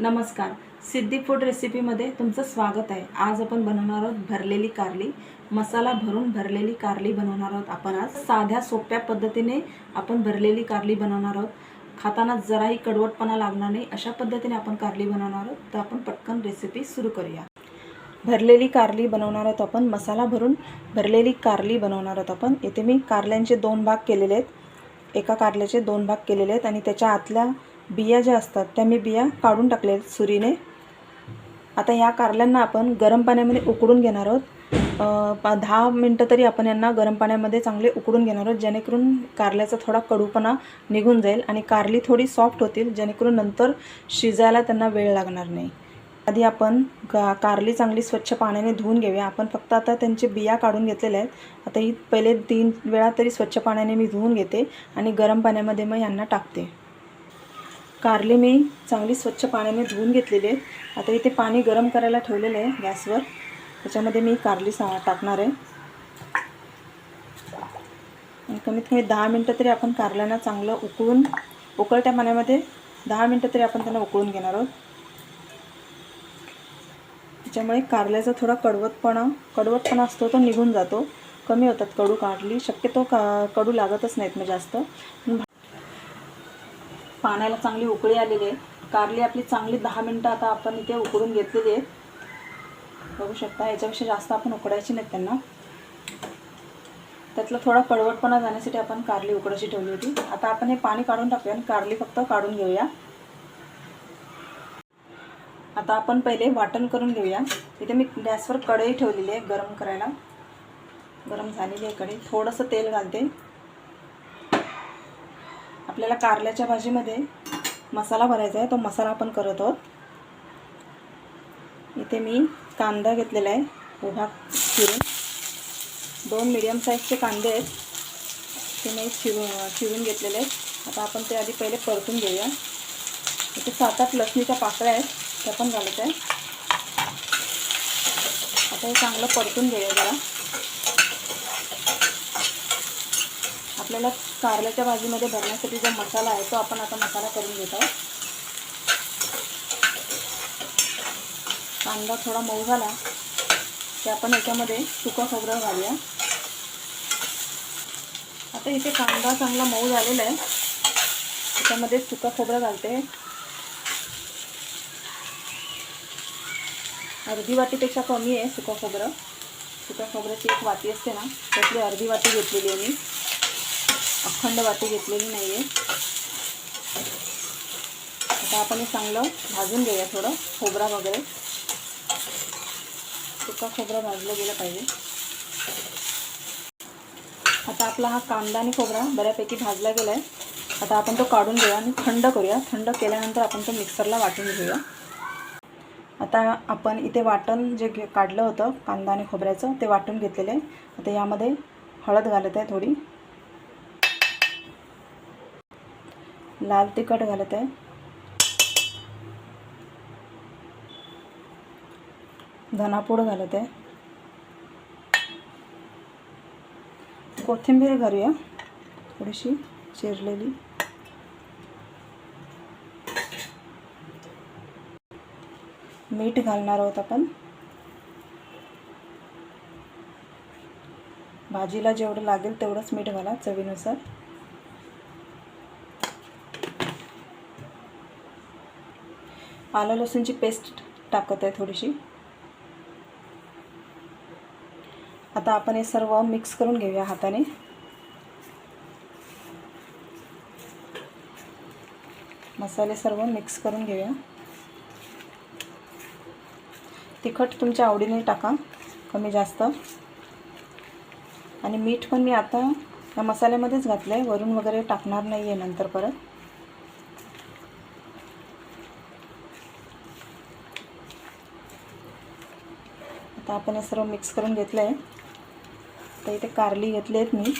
नमस्कार. सिद्धी फूड रेसिपीमध्ये तुमचं स्वागत आहे. आज आपण बनवणार आहोत भरलेली कारली. मसाला भरून भरलेली कारली बनवणार आहोत आपण आज. साध्या सोप्या पद्धतीने आपण भरलेली कारली बनवणार आहोत. खाताना जराही कडवटपणा लागणार नाही. अशा पद्धतीने आपण कारली बनवणार आहोत. तर आपण पटकन रेसिपी सुरू करूया. भरलेली कारली बनवणार आहोत आपण. मसाला भरून भरलेली कारली बनवणार आहोत आपण. येथे मी कारल्यांचे दोन भाग केलेले आहेत. एका कारल्याचे दोन भाग केलेले आहेत आणि त्याच्या आतल्या बिया ज्या असतात त्या मी बिया काढून टाकल्या आहेत सुरीने. आता या कारल्यांना आपण गरम पाण्यामध्ये उकडून घेणार आहोत. पा दहा मिनटं तरी आपण यांना गरम पाण्यामध्ये चांगले उकडून घेणार आहोत जेणेकरून कारल्याचा थोडा कडूपणा निघून जाईल आणि कारली थोडी सॉफ्ट होतील जेणेकरून नंतर शिजायला त्यांना वेळ लागणार नाही. आधी आपण का कारली चांगली स्वच्छ पाण्याने धुवून घेऊया. आपण फक्त आता त्यांचे बिया काढून घेतलेल्या आहेत. आता ही पहिले तीन वेळा तरी स्वच्छ पाण्याने मी धुवून घेते आणि गरम पाण्यामध्ये मग यांना टाकते. कारले मी चांगली स्वच्छ पाण्याने धुवून घेतलेली आहे आता इथे पाणी गरम करायला ठेवलेलं आहे गॅसवर. त्याच्यामध्ये मी कारली सा टाकणार आहे. आणि कमीत कमी दहा मिनटं तरी आपण कारल्यांना चांगलं उकळून उकळत्या पाण्यामध्ये दहा मिनटं तरी आपण त्यांना उकळून घेणार आहोत. त्याच्यामुळे कारल्याचा थोडा कडवतपणा कडवतपणा असतो तो निघून जातो. कमी होतात कडू कारली शक्यतो का कडू लागतच नाहीत मग जास्त. पाण्याला चांगली उकळी आलेली आहे. कारली आपली चांगली दहा मिनटं आता आपण इथे उकडून घेतलेली आहेत बघू शकता याच्यापेक्षा जास्त आपण उकडायची नाहीत त्यांना. त्यातला थोडा कडवटपणा जाण्यासाठी आपण कारली उकडायची ठेवली होती. आता आपण हे पाणी काढून टाकूया आणि कारली फक्त काढून घेऊया. आता आपण पहिले वाटण करून घेऊया. इथे मी गॅसवर कढई ठेवलेली आहे गरम करायला. गरम झालेली आहे कढई. थोडंसं तेल घालते. आपल्याला कारल्याच्या भाजीमध्ये मसाला भरायचा आहे. तो मसाला आपण करत आहोत. इथे मी कांदा घेतलेला आहे. उभा चिरून दोन मिडियम साईजचे कांदे आहेत. ते मी चिरून चिरून घेतलेले आहेत. आता आपण ते आधी पहिले परतून घेऊया. इथे सात आठ लसणीच्या पाकळ्या आहेत. त्या पण घालत आहे. आता हे चांगलं परतून घेऊया जरा. आपल्याला कारल्याच्या भाजीमध्ये भरण्यासाठी जो मसाला आहे तो आपण आता मसाला करून घेत आहोत. कांदा थोडा मऊ झाला की आपण याच्यामध्ये सुकं खोबरं घालूया. आता इथे कांदा चांगला मऊ झालेला आहे. त्याच्यामध्ये सुका खोबरं घालते. अर्धी वाटीपेक्षा कमी आहे सुका खोबरं. सुका खोबऱ्याची एक वाटी असते ना त्यातली अर्धी वाटी घेतलेली आहे मी. अखंड वाटी घेतलेली नाही आहे आता आपण हे चांगलं भाजून घेऊया थोडं खोबरा वगैरे. सुका खोबरा भाजलं गेलं पाहिजे. आता आपला हा कांदा आणि खोबरा बऱ्यापैकी भाजला गेला आहे आता आपण तो काढून घेऊया आणि थंड करूया. थंड केल्यानंतर आपण तो मिक्सरला वाटून घेऊया. आता आपण इथे वाटण जे घे काढलं होतं कांदा आणि खोबऱ्याचं ते वाटून घेतलेलं आहे. आता यामध्ये हळद घालत आहे थोडी. लाल तिखट घालत आहे. धनापूड घालत आहे. कोथिंबीर घालूया. थोडीशी चिरलेली. मीठ घालणार आहोत आपण. भाजीला जेवढं लागेल तेवढंच मीठ घाला चवीनुसार. आलं लसूणची पेस्ट टाकत आहे थोडीशी. आता आपण हे सर्व मिक्स करून घेऊया हाताने. मसाले सर्व मिक्स करून घेऊया. तिखट तुमच्या आवडीने टाका कमी जास्त. आणि मीठ पण मी आता या मसाल्यामध्येच घातलं आहे वरून वगैरे टाकणार नाही आहे नंतर परत. आता आपण हे सर्व मिक्स करून घेतलं आहे तर इथे कारली घेतली आहेत मी.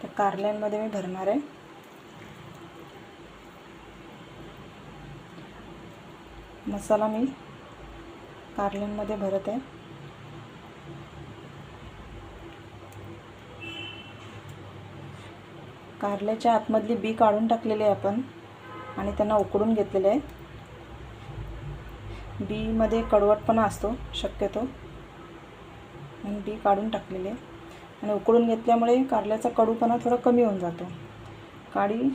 त्या कारल्यांमध्ये मी भरणार आहे. मसाला मी कारल्यांमध्ये भरत आहे. कारल्याच्या आतमधली बी काढून टाकलेली आहे आपण आणि त्यांना उकडून घेतलेले आहे. बीमध्ये कडवटपणा असतो शक्यतो. आणि बी काढून टाकलेले आणि उकळून घेतल्यामुळे कारल्याचा कडूपणा थोडा कमी होऊन जातो. काळी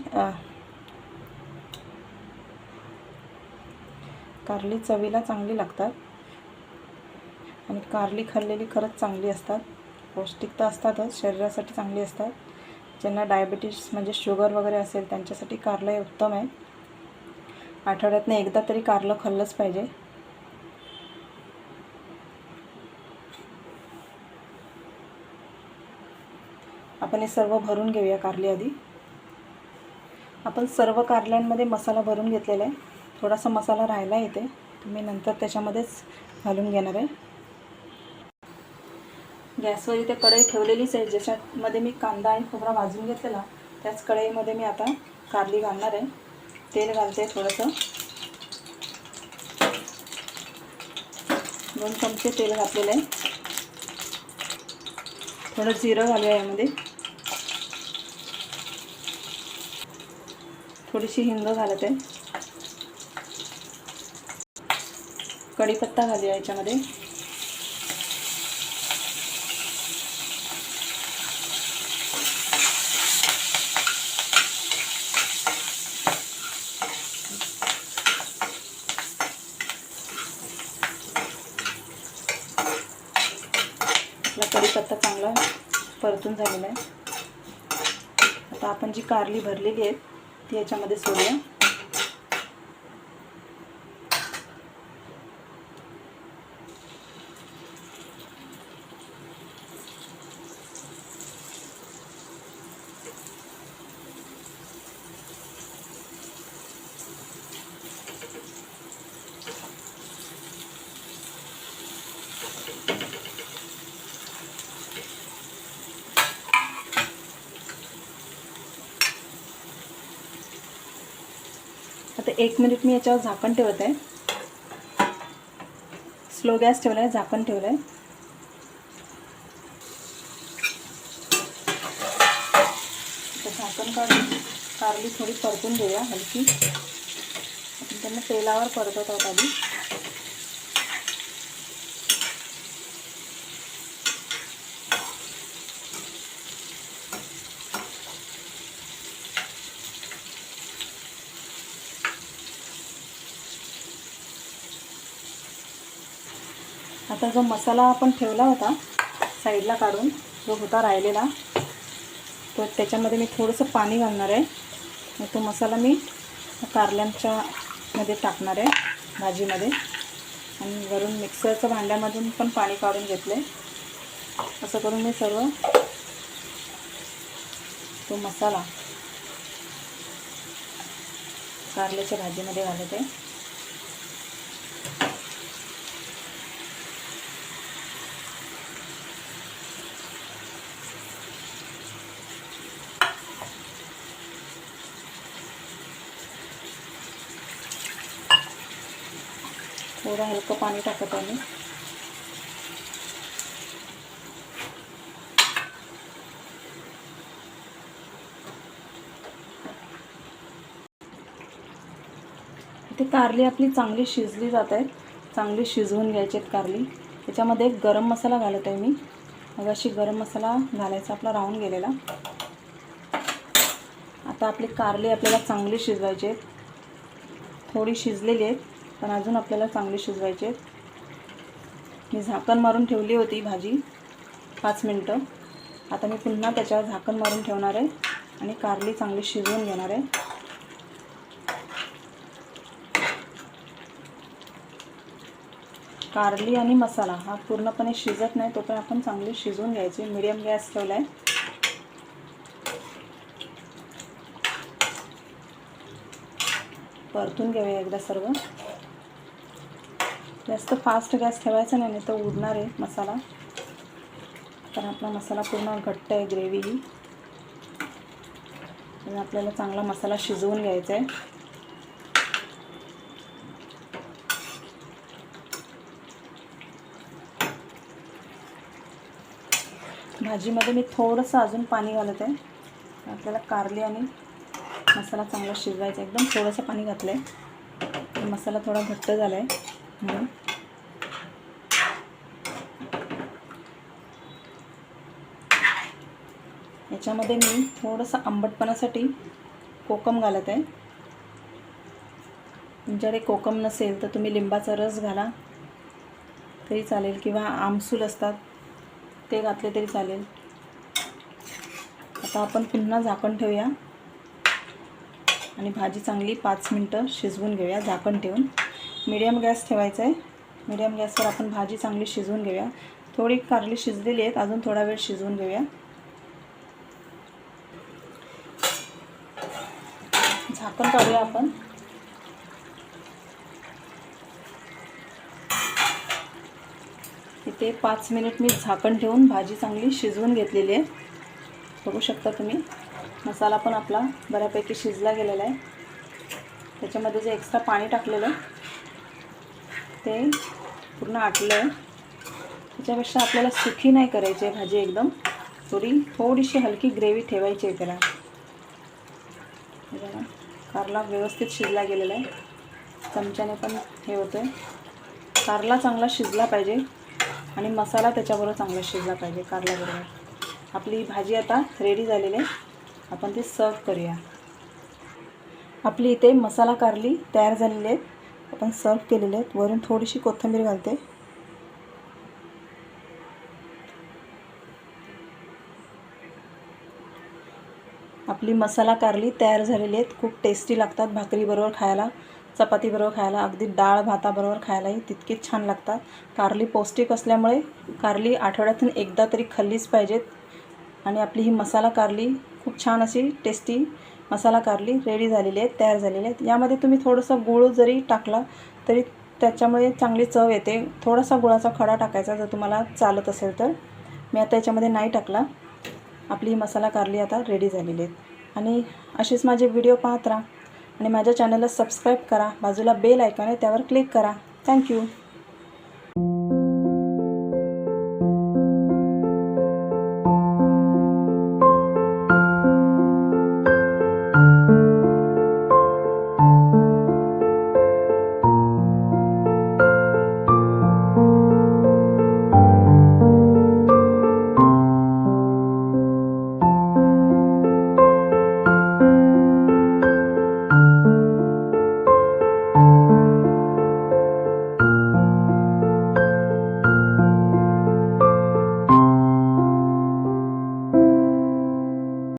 कारली चवीला चांगली लागतात. आणि कारली खाल्लेली खरंच चांगली असतात. पौष्टिकता असतातच शरीरासाठी चांगली असतात. ज्यांना डायबिटीस म्हणजे शुगर वगैरे असेल त्यांच्यासाठी कारलं हे उत्तम आहे. आठवड्यातनं एकदा तरी कारलं खाल्लंच पाहिजे. आपण हे सर्व भरून घेऊया कारली आधी. आपण सर्व कारल्यांमध्ये मसाला भरून घेतलेला आहे. थोडासा मसाला राहायला येते तुम्ही नंतर त्याच्यामध्येच घालून घेणार आहे. गॅसवर इथे कढई ठेवलेलीच आहे. ज्याच्यामध्ये मी कांदा आणि खोबरा भाजून घेतलेला त्याच कढईमध्ये मी आता कारली घालणार आहे. तेल घालते थोडंसं. दोन चमचे तेल घातलेलं आहे. थोडं जिरं घालूया यामध्ये. थोडीशी हिंग घालत. आहे कढीपत्ता घालूया याच्यामध्ये. आपला कढीपत्ता चांगला परतून झालेला आहे. आता आपण जी कारली भरलेली आहे ती याच्यामध्ये सोडूया आता एक मिनिट मी याच्यावर झाकण ठेवत आहे. स्लो गॅस ठेवला आहे झाकण ठेवलं आहे झाकण काढून कारली थोडी परतून घेऊया हलकी. आपण त्यांना तेलावर परतत आहोत आधी. आता जो मसाला आपण ठेवला होता साईडला काढून जो होता राहिलेला तो त्याच्यामध्ये मी थोडंसं पाणी घालणार आहे. मग तो मसाला मी कारल्यांच्या मध्ये टाकणार आहे भाजीमध्ये. आणि वरून मिक्सरचं भांड्यामधून पण पाणी काढून घेतलं आहे असं करून मी सर्व तो मसाला कारल्याच्या भाजीमध्ये घालत. आहे थोडं हलकं पाणी टाकत आहे मी इथे कारली आपली चांगली शिजली जात आहेत. चांगली शिजवून घ्यायची आहेत कारली. त्याच्यामध्ये एक गरम मसाला घालत आहे मी. मग अशी गरम मसाला घालायचा आपला राहून गेलेला. आता आपली कारली आपल्याला चांगली शिजवायची आहेत. थोडी शिजलेली आहेत. पण अजून आपल्याला चांगले शिजवायचे आहेत. मी झाकण मारून ठेवली होती भाजी. पाच मिनटं. आता मी पुन्हा त्याच्यावर झाकण मारून ठेवणार आहे आणि कारली चांगली शिजवून घेणार आहे. कारली आणि मसाला हा पूर्णपणे शिजत नाही तो पण आपण चांगली शिजवून घ्यायची. मिडियम गॅस ठेवला आहे. परतून घेऊया एकदा सर्व. जास्त फास्ट गॅस ठेवायचा नाही नाही तर उडणार आहे मसाला. कारण आपला मसाला पूर्ण घट्ट आहे ग्रेव्ही ही आपल्याला चांगला मसाला शिजवून घ्यायचा आहे. भाजीमध्ये मी थोडंसं अजून पाणी घालत आहे. आपल्याला कारली आणि मसाला चांगला शिजवायचा एकदम थोडंसं पाणी घातलं आहे मसाला थोडा घट्ट झाला आहे म्हणून. याच्यामध्ये मी थोडंसं आंबटपणासाठी कोकम घालत आहे. तुमच्याकडे कोकम नसेल तर तुम्ही लिंबाचा रस घाला. तरी चालेल किंवा आमसूल असतात ते घातले तरी चालेल. आता आपण पुन्हा झाकण ठेवूया. आणि भाजी चांगली पाच मिनटं शिजवून घेऊया झाकण ठेवून. मिडियम गॅस ठेवायचा आहे. मिडियम गॅसवर आपण भाजी चांगली शिजवून घेऊया. थोडी कारली शिजलेली आहेत अजून थोडा वेळ शिजवून घेऊया. झाकण काढूया आपण. इथे पाच मिनिट मी झाकण ठेवून भाजी चांगली शिजवून घेतलेली आहे. बघू शकता तुम्ही. मसाला पण आपला बऱ्यापैकी शिजला गेलेला आहे. त्याच्यामध्ये जे एक्स्ट्रा पाणी टाकलेलं आहे ते पूर्ण आटलं आहे. त्याच्यापेक्षा आपल्याला सुखी नाही करायची आहे भाजी एकदम. थोडी थोडीशी हलकी ग्रेव्ही ठेवायची आहे त्याला. कारला व्यवस्थित शिजला गेलेला आहे. चमच्याने पण हे होतं आहे कारला चांगला शिजला पाहिजे आणि मसाला त्याच्याबरोबर चांगला शिजला पाहिजे कारल्याबरोबर. आपली भाजी आता रेडी झालेली आहे. आपण ती सर्व करूया. आपली इथे मसाला कारली तयार झालेली आहेत. आपण सर्व केलेले आहेत. वरून थोडीशी कोथिंबीर घालते. आपली मसाला कारली तयार झालेली आहेत. खूप टेस्टी लागतात भाकरीबरोबर खायला. चपातीबरोबर खायला. अगदी डाळ भाताबरोबर खायलाही तितकीच छान लागतात. कारली पौष्टिक असल्यामुळे कारली आठवड्यातून एकदा तरी खाल्लीच पाहिजेत. आणि आपली ही मसाला कारली खूप छान अशी टेस्टी मसाला कारली रेडी झालेली आहेत तयार झालेली आहेत. यामध्ये तुम्ही थोडंसं गूळ जरी टाकला तरी त्याच्यामुळे चांगली चव येते. थोडासा गुळाचा खडा टाकायचा जर तुम्हाला चालत असेल तर. मी आता याच्यामध्ये नाही टाकला. आपली ही मसाला कारली आता रेडी झालेली आहेत. आणि असेच माझे व्हिडिओ पाहत राहा. आणि माझ्या चॅनलला सबस्क्राईब करा. बाजूला बेल आयकॉन आहे त्यावर क्लिक करा. थँक्यू